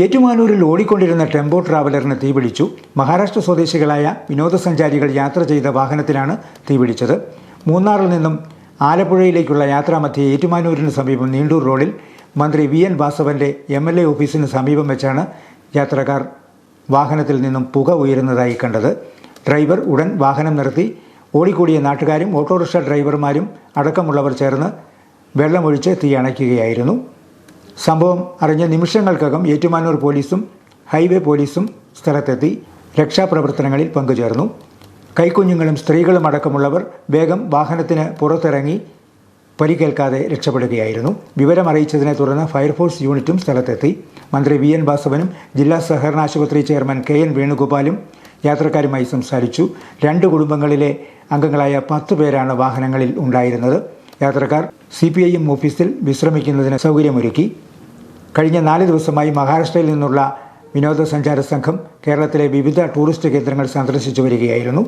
ഏറ്റുമാനൂരിൽ ഓടിക്കൊണ്ടിരുന്ന ടെമ്പോ ട്രാവലറിന് തീപിടിച്ചു. മഹാരാഷ്ട്ര സ്വദേശികളായ വിനോദസഞ്ചാരികൾ യാത്ര ചെയ്ത വാഹനത്തിലാണ് തീപിടിച്ചത്. മൂന്നാറിൽ നിന്നും ആലപ്പുഴയിലേക്കുള്ള യാത്രാമധ്യേ ഏറ്റുമാനൂരിന് സമീപം നീണ്ടൂർ റോഡിൽ മന്ത്രി വി എൻ വാസവന്റെ എം എൽ എ ഓഫീസിന് സമീപം വെച്ചാണ് യാത്രക്കാർ വാഹനത്തിൽ നിന്നും പുക ഉയരുന്നതായി കണ്ടത്. ഡ്രൈവർ ഉടൻ വാഹനം നിർത്തി. ഓടിക്കൂടിയ നാട്ടുകാരും ഓട്ടോറിക്ഷ ഡ്രൈവർമാരും അടക്കമുള്ളവർ ചേർന്ന് വെള്ളമൊഴിച്ച് തീ അണയ്ക്കുകയായിരുന്നു. സംഭവം അറിഞ്ഞ നിമിഷങ്ങൾക്കകം ഏറ്റുമാനൂർ പോലീസും ഹൈവേ പോലീസും സ്ഥലത്തെത്തി രക്ഷാപ്രവർത്തനങ്ങളിൽ പങ്കുചേർന്നു. കൈക്കുഞ്ഞുങ്ങളും സ്ത്രീകളും അടക്കമുള്ളവർ വേഗം വാഹനത്തിന് പുറത്തിറങ്ങി പരിക്കേൽക്കാതെ രക്ഷപ്പെടുകയായിരുന്നു. വിവരം അറിയിച്ചതിനെ തുടർന്ന് ഫയർഫോഴ്സ് യൂണിറ്റും സ്ഥലത്തെത്തി. മന്ത്രി വി എൻ വാസവനും ജില്ലാ സഹകരണ ആശുപത്രി ചെയർമാൻ കെ എൻ വേണുഗോപാലും യാത്രക്കാരുമായി സംസാരിച്ചു. രണ്ട് കുടുംബങ്ങളിലെ അംഗങ്ങളായ പത്ത് പേരാണ് വാഹനങ്ങളിൽ ഉണ്ടായിരുന്നത്. യാത്രക്കാർ സി പി ഐ എം ഓഫീസിൽ വിശ്രമിക്കുന്നതിന് സൗകര്യമൊരുക്കി. കഴിഞ്ഞ നാല് ദിവസമായി മഹാരാഷ്ട്രയിൽ നിന്നുള്ള വിനോദസഞ്ചാര സംഘം കേരളത്തിലെ വിവിധ ടൂറിസ്റ്റ് കേന്ദ്രങ്ങൾ സന്ദർശിച്ചു വരികയായിരുന്നു.